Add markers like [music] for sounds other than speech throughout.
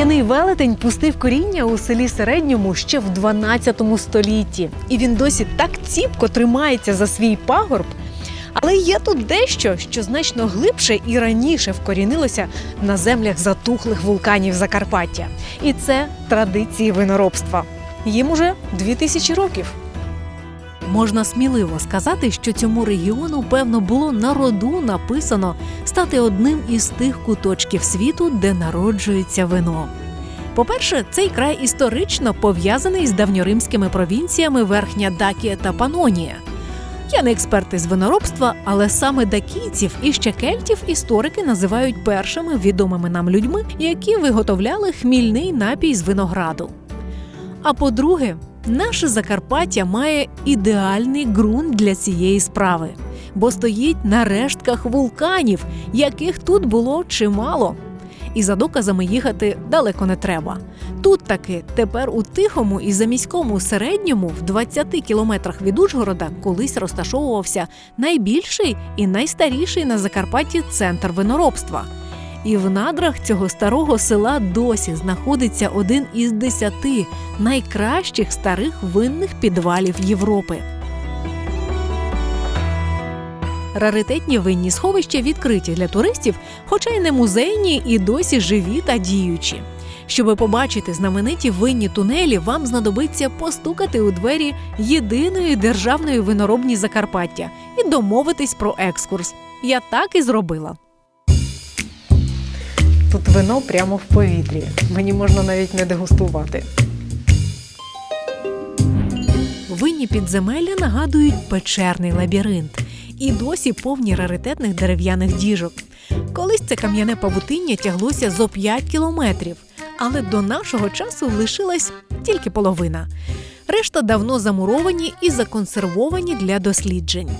Кам'яний велетень пустив коріння у селі Середньому ще в 12 столітті, і він досі так ціпко тримається за свій пагорб. Але є тут дещо, що значно глибше і раніше вкорінилося на землях затухлих вулканів Закарпаття. І це традиції виноробства. Їм уже 2000 років. Можна сміливо сказати, що цьому регіону, певно, було на роду написано стати одним із тих куточків світу, де народжується вино. По-перше, цей край історично пов'язаний з давньоримськими провінціями Верхня Дакія та Панонія. Я не експерт із виноробства, але саме дакійців і ще кельтів історики називають першими відомими нам людьми, які виготовляли хмільний напій з винограду. А по-друге, наше Закарпаття має ідеальний ґрунт для цієї справи, бо стоїть на рештках вулканів, яких тут було чимало. І за доказами їхати далеко не треба. Тут таки тепер у тихому і заміському середньому, в 20 кілометрах від Ужгорода, колись розташовувався найбільший і найстаріший на Закарпатті центр виноробства. І в надрах цього старого села досі знаходиться один із десяти найкращих старих винних підвалів Європи. Раритетні винні сховища відкриті для туристів, хоча й не музейні і досі живі та діючі. Щоби побачити знамениті винні тунелі, вам знадобиться постукати у двері єдиної державної виноробні Закарпаття і домовитись про екскурс. Я так і зробила. Вино прямо в повітрі. Мені можна навіть не дегустувати. Винні підземелля нагадують печерний лабіринт і досі повні раритетних дерев'яних діжок. Колись це кам'яне павутиння тяглося зо 5 кілометрів, але до нашого часу лишилась тільки половина. Решта давно замуровані і законсервовані для досліджень.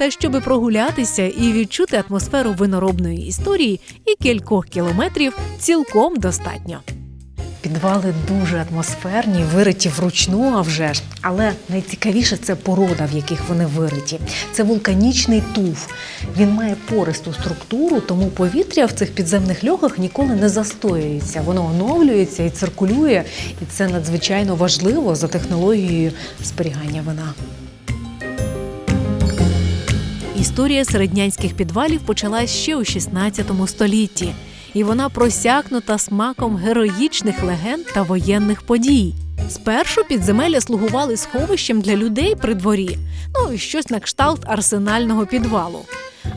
Та щоби прогулятися і відчути атмосферу виноробної історії, і кількох кілометрів цілком достатньо. Підвали дуже атмосферні, вириті вручну, а вже ж. Але найцікавіше це порода, в яких вони вириті. Це вулканічний туф. Він має пористу структуру, тому повітря в цих підземних льохах ніколи не застоюється. Воно оновлюється і циркулює, і це надзвичайно важливо за технологією зберігання вина. Історія середнянських підвалів почалась ще у 16 столітті, і вона просякнута смаком героїчних легенд та воєнних подій. Спершу підземелля слугували сховищем для людей при дворі, ну і щось на кшталт арсенального підвалу.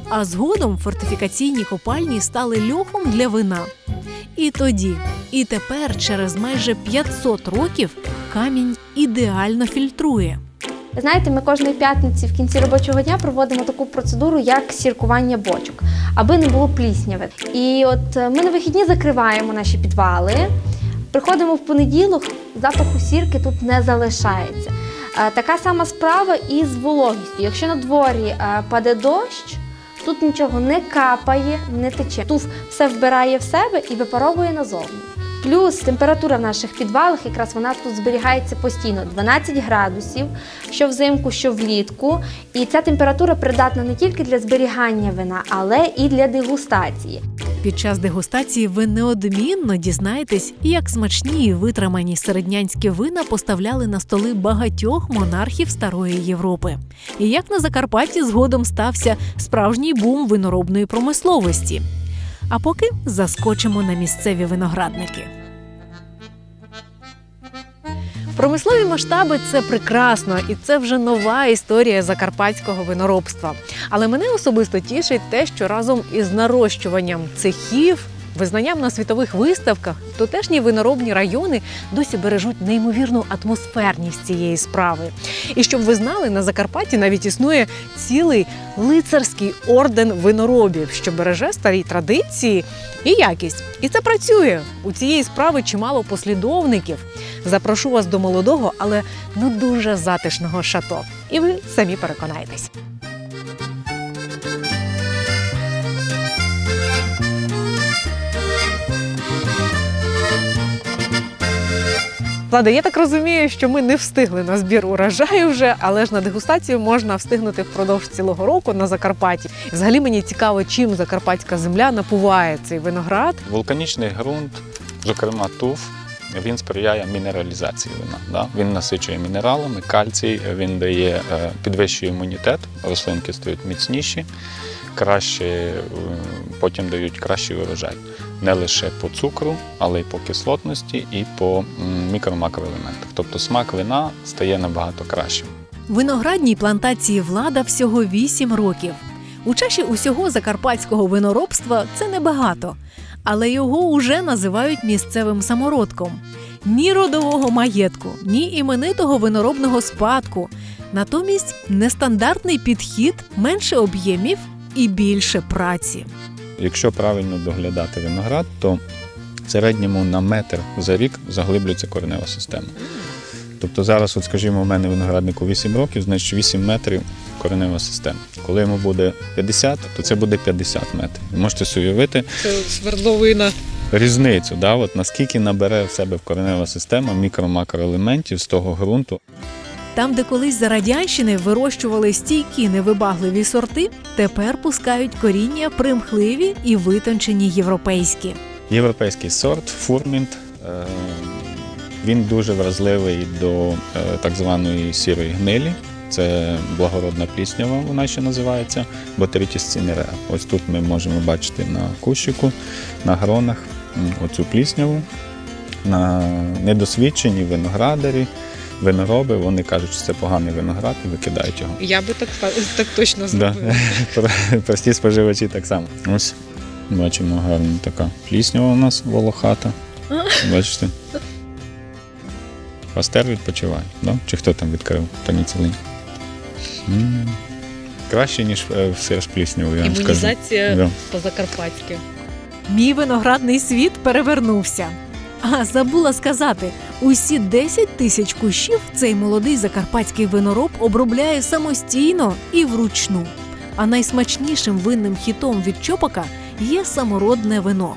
А згодом фортифікаційні копальні стали льохом для вина. І тоді, і тепер, через майже 500 років, камінь ідеально фільтрує. Знаєте, ми кожної п'ятниці в кінці робочого дня проводимо таку процедуру, як сіркування бочок, аби не було плісняви. І от е, ми на вихідні закриваємо наші підвали. Приходимо в понеділок, запаху сірки тут не залишається. Е, Така сама справа і з вологістю. Якщо на дворі е, паде дощ, тут нічого не капає, не тече. Туф все вбирає в себе і випаровує назовні. Плюс температура в наших підвалах, якраз вона тут зберігається постійно 12 градусів, що взимку, що влітку. І ця температура придатна не тільки для зберігання вина, але і для дегустації. Під час дегустації ви неодмінно дізнаєтесь, як смачні і витримані середнянські вина поставляли на столи багатьох монархів старої Європи, і як на Закарпатті згодом стався справжній бум виноробної промисловості. А поки заскочимо на місцеві виноградники. Промислові масштаби це прекрасно, і це вже нова історія закарпатського виноробства. Але мене особисто тішить те, що разом із нарощуванням цехів, визнанням на світових виставках, тутешні виноробні райони досі бережуть неймовірну атмосферність цієї справи. І щоб ви знали, на Закарпатті навіть існує цілий лицарський орден виноробів, що береже старі традиції і якість. І це працює. У цієї справи чимало послідовників. Запрошу вас до молодого, але ну дуже затишного шато. І ви самі переконаєтесь. Влада, я так розумію, що ми не встигли на збір урожаю вже, але ж на дегустацію можна встигнути впродовж цілого року на Закарпатті. Взагалі мені цікаво, чим закарпатська земля напуває цей виноград. Вулканічний ґрунт, Зокрема, туф він сприяє мінералізації вина. Да? Він насичує мінералами, кальцій, він дає, е, підвищує імунітет, рослинки стають міцніші, краще, е, потім дають кращий урожай. Не лише по цукру, але й по кислотності і по мікро-макроелементах. Тобто смак вина стає набагато кращим. Виноградній плантації влада всього 8 років. У чаші усього закарпатського виноробства це небагато, але його уже називають місцевим самородком. Ні родового маєтку, ні іменитого виноробного спадку. Натомість нестандартний підхід, менше об'ємів і більше праці. Якщо правильно доглядати виноград, то в середньому на метр за рік заглиблюється коренева система. Тобто зараз, от скажімо, у мене винограднику 8 років, значить 8 метрів коренева система. Коли йому буде 50, то це буде 50 метрів. Ви можете собі уявити Це свердловина. різницю, да? от наскільки набере в себе коренева система мікро-макроелементів з того ґрунту. Там, де колись за радянщини вирощували стійкі невибагливі сорти, тепер пускають коріння примхливі і витончені європейські. Європейський сорт фурмінт. е, Він дуже вразливий до е, так званої сірої гнилі. Це благородна пліснява, вона ще називається Ботеритіс цинеrea. Ось тут ми можемо бачити на кущику, на гронах оцю плісняву. На недосвідчені виноградарі, винороби, вони кажуть, що це поганий виноград і викидають його. Я би так, так точно Да. [laughs] Прості споживачі так само. Ось бачимо гарна така пліснява у нас волохата. Бачите? Пастер відпочиває, да? чи хто там відкрив пеніцилин? М. Краще, ніж е, все ж плісняву, я. Імунізація Да. по-закарпатськи. Мій виноградний світ перевернувся. А забула сказати, усі 10 тисяч кущів цей молодий закарпатський винороб обробляє самостійно і вручну. А найсмачнішим винним хітом від чопака є самородне вино.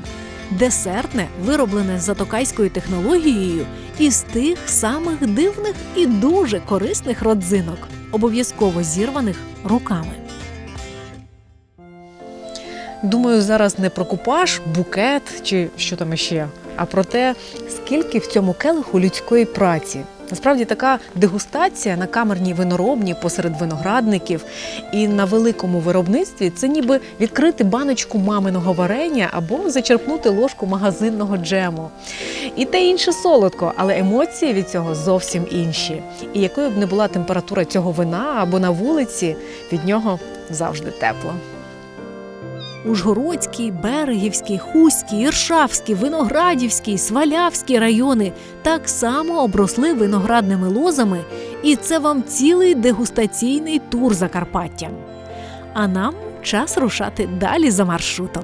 Десертне, вироблене за токайською технологією, із тих самих дивних і дуже корисних родзинок, обов'язково зірваних руками. Думаю, зараз не про купаж, букет чи що там іще, а про те, скільки в цьому келиху людської праці. Насправді така дегустація на камерній виноробні посеред виноградників і на великому виробництві це ніби відкрити баночку маминого варення або зачерпнути ложку магазинного джему. І те інше солодко, але емоції від цього зовсім інші. І якою б не була температура цього вина або на вулиці, від нього завжди тепло. Ужгородський, Берегівський, Хуський, Іршавський, Виноградівський, Свалявський райони так само обросли виноградними лозами, і це вам цілий дегустаційний тур Закарпаття. А нам час рушати далі за маршрутом.